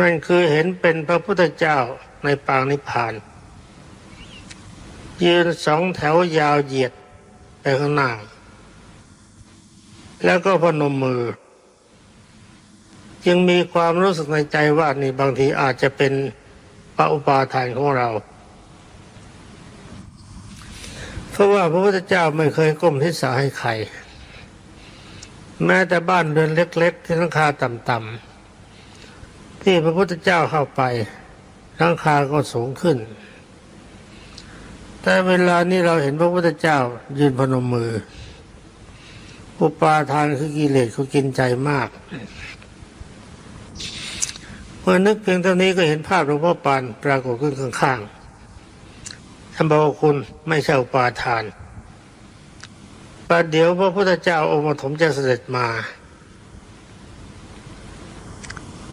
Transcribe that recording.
นั่นคือเห็นเป็นพระพุทธเจ้าในปางนิพพาน ยืนสองแถวยาวเหยียดไปข้างหน้า แล้วก็พนมมือ จึงมีความรู้สึกในใจว่านี่บางทีอาจจะเป็นพระอุปาทานของเราเพราะว่าพระพุทธเจ้าไม่เคยก้มทิศาให้ใคร แม้แต่บ้านเรือนเล็ก ๆ ที่หลังคาต่ำๆ ที่พระพุทธเจ้าเข้าไปหลังคาก็สูงขึ้น แต่เวลานี้เราเห็นพระพุทธเจ้ายืนพนมมือ อุปาทานคือกิเลสเขากินใจมาก เมื่อนึกเพียงเท่านี้ก็เห็นภาพหลวงพ่อปานปรากฏขึ้นข้างๆท่านบอกคุณไม่ใช่อุปาทานประเดี๋ยวพระพุทธเจ้าองค์ปฐมจะเสด็จมา